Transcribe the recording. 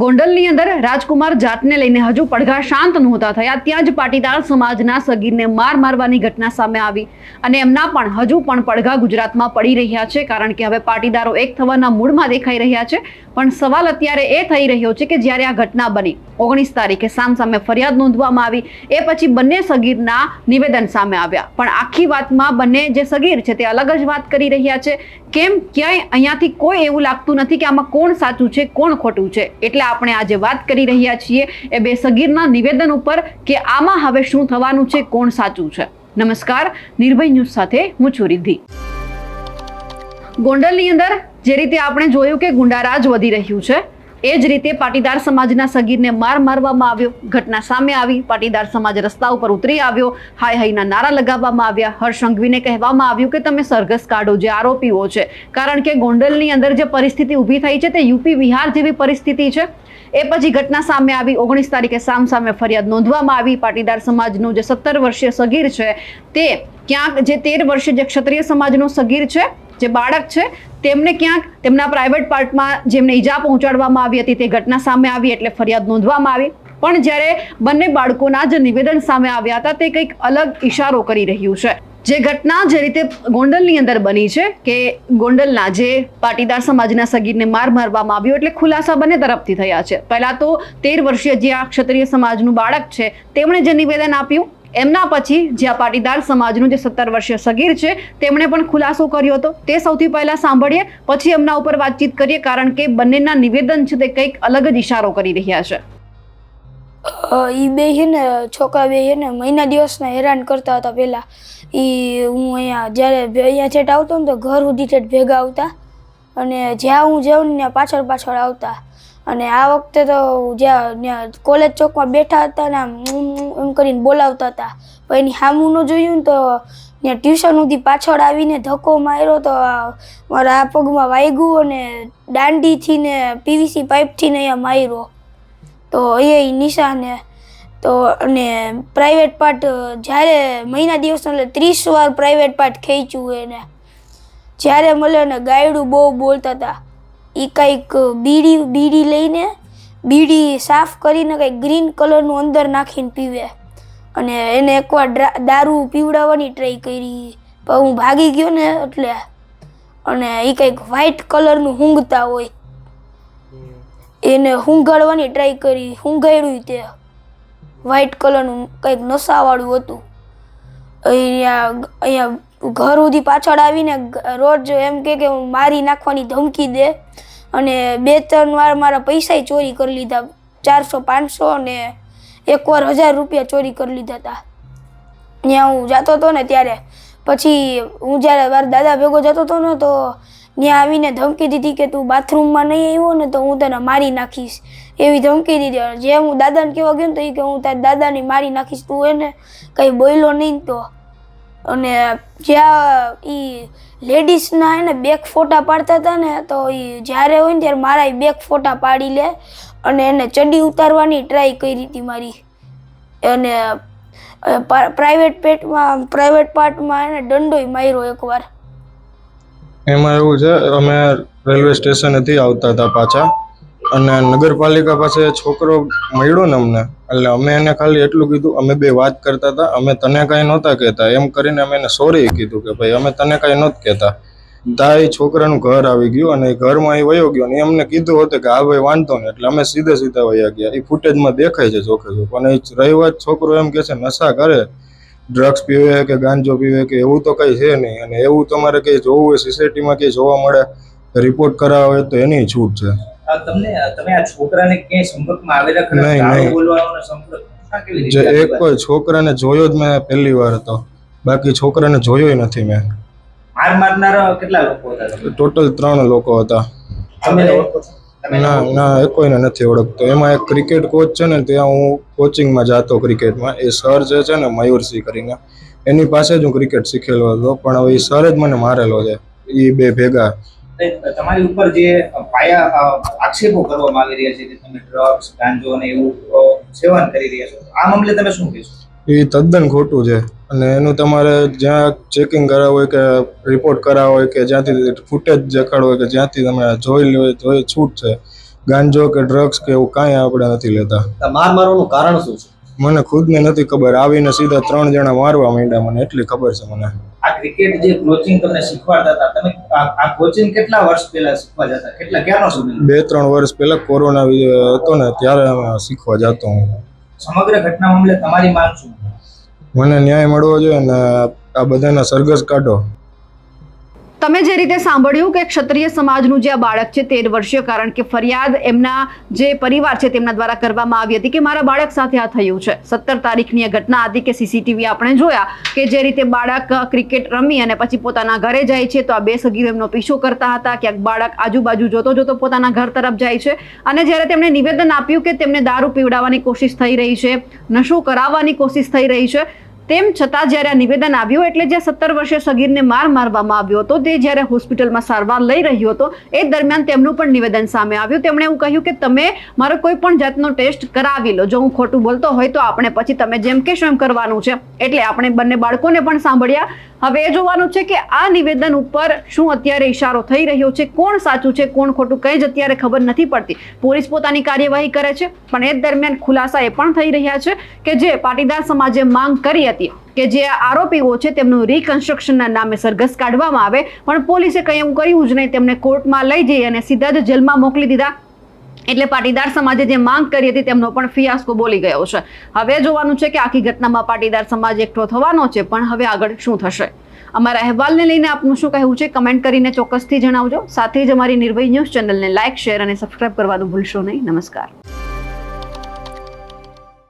ગોંડલની અંદર રાજકુમાર જાટને લઈને હજુ પડઘા શાંત નહોતા થયા. ત્યાં જ પાટીદાર સમાજના સગીરને માર મારવાની ઘટના સામે આવી અને એમના પણ હજુ પણ પડઘા ગુજરાતમાં પડી રહ્યા છે, કારણ કે હવે પાટીદારો એક થવાના મૂડમાં દેખાઈ રહ્યા છે. પણ સવાલ અત્યારે એ થઈ રહ્યો છે કે જ્યારે આ ઘટના બની, ઓગણીસ તારીખે સામ સામે ફરિયાદ નોંધવામાં આવી, એ પછી બંને સગીરના નિવેદન સામે આવ્યા. પણ આખી વાતમાં બંને જે સગીર છે તે અલગ જ વાત કરી રહ્યા છે. કેમ, ક્યાંય અહીંયાથી કોઈ એવું લાગતું નથી કે આમાં કોણ સાચું છે, કોણ ખોટું છે? એટલે આપણે આજે વાત કરી રહ્યા છીએ એ બે સગીરના નિવેદન ઉપર કે આમાં હવે શું થવાનું છે, કોણ સાચું છે. નમસ્કાર, નિર્ભય ન્યૂઝ સાથે હું છું રિદ્ધિ. ગોંડલની અંદર જે રીતે આપણે જોયું કે ગુંડારાજ વધી રહ્યું છે એ જ રીતે પાટીદાર સમાજના સગીરને માર મારવામાં આવ્યો. ઘટના સામે આવી. પાટીદાર સમાજ રસ્તા ઉપર ઉતરી આવ્યો. હાય હાયના નારા લગાવવામાં આવ્યા. હર્ષ સંઘવીને કહેવામાં આવ્યું કે તમે સરઘસ કાઢો જે આરોપીઓ છે. કારણ કે ગોંડલની અંદર જે પરિસ્થિતિ ઊભી થઈ છે તે યુપી બિહાર જેવી પરિસ્થિતિ છે. એ પછી ઘટના સામે આવી. ઓગણીસ તારીખે સામ સામે ફરિયાદ નોંધવામાં આવી. પાટીદાર સમાજનું જે સત્તર વર્ષીય સગીર છે તે ક્યાંક જે તેર વર્ષીય જે ક્ષત્રિય સમાજનો સગીર છે જે બાળક છે, તેમને ક્યાંક તેમના પ્રાઇવેટ પાર્ટમાં જેમને ઈજા પહોંચાડવામાં આવી હતી તે ઘટના સામે આવી એટલે ફરિયાદ નોંધવામાં આવી. પણ જ્યારે બંને બાળકોના જે નિવેદન સામે આવ્યા હતા, તે કંઈક અલગ ઇશારો કરી રહ્યું છે. જે ઘટના જે રીતે ગોંડલની અંદર બની છે, કે ગોંડલના જે પાટીદાર સમાજના સગીરને માર મારવામાં આવ્યો એટલે ખુલાસા બંને તરફથી થયા છે. પહેલા તો તેર વર્ષીય જે આ ક્ષત્રિય સમાજનું બાળક છે, તેમણે જે નિવેદન આપ્યું એમના પછી જ્યાં પાટીદાર સમાજનું જે સત્તર વર્ષીય સગીર છે, તેમણે પણ ખુલાસો કર્યો હતો. તે સૌથી પહેલા સાંભળીએ, પછી એમના ઉપર વાતચીત કરીએ, કારણ કે બંનેના નિવેદન છે તે કંઈક અલગ જ ઇશારો કરી રહ્યા છે. એ બે છે ને છોકરા બે છે ને, મહિના દિવસના હેરાન કરતા હતા પહેલાં. એ હું અહીંયા, જ્યારે અહીંયા છેટ આવતો ને તો ઘર સુધી છેટ ભેગા આવતા. અને જ્યાં હું જાઉં ને પાછળ પાછળ આવતા. અને આ વખતે તો જ્યાં કોલેજ ચોકમાં બેઠા હતા ને આમ એમ કરીને બોલાવતા હતા. પણ એની સામું ન જોયું ને તો ત્યાં ટ્યુશન સુધી પાછળ આવીને ધક્કો માર્યો તો મારા આ પગમાં વાગ્યું અને દાંડીથી ને પીવીસી પાઇપથી ને અહીંયા માર્યો. તો એ નિશાને તો અને પ્રાઇવેટ પાર્ટ જ્યારે મહિના દિવસ એટલે ત્રીસ વાર પ્રાઇવેટ પાર્ટ ખેંચ્યું એને. જ્યારે મળે ને ગાયડું બહુ બોલતા હતા. એ કંઈક બીડી બીડી લઈને બીડી સાફ કરીને કંઈક ગ્રીન કલરનું અંદર નાખીને પીવે. અને એને એકવાર દારૂ પીવડાવવાની ટ્રાય કરી. પણ હું ભાગી ગયો ને એટલે. અને એ કંઈક વ્હાઈટ કલરનું ઊંઘતા હોય. એને હુંઘાડવાની ટ્રાય કરી. હુંઘાડ્યું તે. વ્હાઈટ કલરનું કંઈક નશાવાળું હતું. અહીંયા અહીંયા ઘર સુધી પાછળ આવીને રોજ એમ કે હું મારી નાખવાની ધમકી દે. અને બે, ત્રણ વાર મારા પૈસા ચોરી કરી લીધા. ચારસો, પાંચસો અને એકવાર હજાર રૂપિયા ચોરી કરી લીધા હતા ત્યાં હું જતો હતો ને ત્યારે. પછી હું જ્યારે મારા દાદા ભેગો જતો હતો ને તો ત્યાં આવીને ધમકી દીધી કે તું બાથરૂમમાં નહીં આવ્યો ને તો હું તને મારી નાખીશ. એવી ધમકી દીધી. જે હું દાદાને કહેવા ગયો ને તો એ કે હું તારા દાદાને મારી નાખીશ. તું એને કંઈ બોલ્યો નહીં તો. અને જ્યાં એ લેડીઝના એને બેક ફોટા પાડતા હતા ને, તો એ જ્યારે હોય ને ત્યારે મારા બેક ફોટા પાડી લે અને એને ચડી ઉતારવાની ટ્રાય કરી હતી મારી. અને પ્રાઇવેટ પેટમાં પ્રાઇવેટ પાર્ટમાં એને દંડોય માર્યો એકવાર. એમાં એવું છે, અમે રેલવે સ્ટેશનેથી આવતા હતા પાછા. અને નગરપાલિકા પાસે છોકરો મળ્યો ને અમને, એટલે અમે એને ખાલી એટલું કીધું, અમે બે વાત કરતા હતા, અમે તને કાંઈ નહોતા કહેતા. એમ કરીને અમે એને સોરી કીધું કે ભાઈ, અમે તને કાંઈ નહોત કહેતા. તા એ છોકરાનું ઘર આવી ગયું અને એ ઘરમાં એ વયો ગયો ને એમને કીધું હતું કે આ ભાઈ વાંધો નહીં, એટલે અમે સીધે સીધા વયા ગયા. એ ફૂટેજમાં દેખાય છે ચોખ્ખે ચોખ્ખું અને વાત છોકરો એમ કે છે, નશા કરે ડ્રગ્સ પીવે કે ગાંજો પીવે કે એવું તો કંઈ છે નહીં. અને એવું તમારે કંઈ જોવું હોય સોસાયટીમાં કંઈ જોવા મળે રિપોર્ટ કરાવે તો એની છૂટ છે. તમને તમે આ છોકરાને ક્યાંય સંપર્કમાં આવેલા ખરા. બોલવાનો સંપર્ક? જે એક કોઈ છોકરાને જોયો જ મેં પહેલી વાર હતો બાકી છોકરાને જોયોય નથી મેં. માર મારનારા કેટલા લોકો હતા ટોટલ ત્રણ લોકો હતા. તમે ના ના એ કોઈને નથી ઓળખતો. એમાં એક ક્રિકેટ કોચ છે ને ત્યાં હું કોચિંગમાં જતો ક્રિકેટમાં. એ સર જે છે ને મયુરસિંહ કરીને. એની પાસે જ હું ક્રિકેટ શીખેલો હતો પણ હવે એ સર જ મને મારેલો છે. એ બે ભેગા. તમારી ઉપર જે પાયા આક્ષેપો કરવામાં આવી રહ્યા છે કે તમે ડ્રગ્સ ગાંજો અને એવું સેવન કરી રહ્યા છો આ મામલે તમે શું કહેશો? એ તદ્દન ખોટું છે અને એનું તમારે જ્યાં ચેકિંગ કરાવવું હોય કે રિપોર્ટ કરાવવો હોય કે જ્યાંથી ફૂટેજ દેખાડવો હોય કે જ્યાંથી તમે જોઈ લો જોઈ છૂટ છે. ગાંજો કે ડ્રગ્સ કે એવું કાંઈ આપણે નથી લેતા. માર મારવાનું કારણ શું છે? મને ખુદને નથી ખબર. આવીને સીધા ત્રણ જણા મારવા માંડ્યા મને એટલી ખબર છે મને. આ ક્રિકેટ જે કોચિંગ તમને શીખવાડતા હતા તમે આ કોચિંગ કેટલા વર્ષ પહેલા શીખવા જતા? કેટલા ક્યારનો સમય બે ત્રણ વર્ષ પહેલા કોરોના હતો ને ત્યારે શીખવા જતો હું. સમગ્ર ઘટના મામલે તમારી માંગ શું? મને ન્યાય મળવો જોઈએ અને આ બધાના સરઘસ કાઢો. તમે જે રીતે સાંભળ્યું કે ક્ષત્રિય સમાજનું જે આ બાળક છે તેર વર્ષીય, કારણ કે ફરિયાદ એમના જે પરિવાર છે તેમના દ્વારા કરવામાં આવી હતી કે મારા બાળક સાથે આ થયું છે. સત્તર તારીખની આ ઘટના હતી કે સીસીટીવી આપણે જોયા કે જે રીતે બાળક ક્રિકેટ રમી અને પછી પોતાના ઘરે જાય છે તો આ બે સગીરો એમનો પીછો કરતા હતા. ક્યાંક બાળક આજુબાજુ જોતો જોતો પોતાના ઘર તરફ જાય છે અને જ્યારે તેમણે નિવેદન આપ્યું કે તેમને દારૂ પીવડાવવાની કોશિશ થઈ રહી છે, નશો કરાવવાની કોશિશ થઈ રહી છે તેમ છતાં જ્યારે આ નિવેદન આવ્યું એટલે જે સત્તર વર્ષીય સગીરને માર મારવામાં આવ્યો હતો, તે જ્યારે હોસ્પિટલમાં સારવાર લઈ રહ્યો હતો, એ દરમિયાન તેમનું પણ નિવેદન સામે આવ્યું. તેમણે એવું કહ્યું કે તમે મારો કોઈ પણ જાતનો ટેસ્ટ કરાવી લો. જો હું ખોટું બોલતો હોય તો આપણે પછી તમે જેમ કહેશો એમ કરવાનું છે. એટલે આપણે બંને બાળકોને પણ સાંભળ્યા. હવે એ જોવાનું છે કે આ નિવેદન ઉપર શું અત્યારે ઇશારો થઈ રહ્યો છે, કોણ સાચું છે, કોણ ખોટું કંઈ જ અત્યારે ખબર નથી પડતી. પોલીસ પોતાની કાર્યવાહી કરે છે, પણ એ દરમિયાન ખુલાસા એ પણ થઈ રહ્યા છે કે જે પાટીદાર સમાજે માંગ કરી હતી કે જે આરોપીઓ છે તેમનું રિકન્સ્ટ્રક્શનના નામે સરઘસ કાઢવામાં આવે, પણ પોલીસે કંઈ એવું કર્યું જ નહીં. તેમને કોર્ટમાં લઈ જઈ અને સીધા જ જેલમાં મોકલી દીધા. એટલે પાટીદાર સમાજે જે માંગ કરી હતી તેમનો પણ ફિયાસ્કો બોલી ગયો છે. હવે જોવાનું છે કે આખી ઘટનામાં પાટીદાર સમાજ એકઠો થવાનો છે, પણ હવે આગળ શું થશે? અમારા અહેવાલને લઈને આપનું શું કહેવું છે? કમેન્ટ કરીને ચોક્કસથી જણાવજો. સાથે જ અમારી નિર્ભય ન્યૂઝ ચેનલને લાઇક, શેર અને સબસ્ક્રાઇબ કરવાનું ભૂલશો નહીં. નમસ્કાર.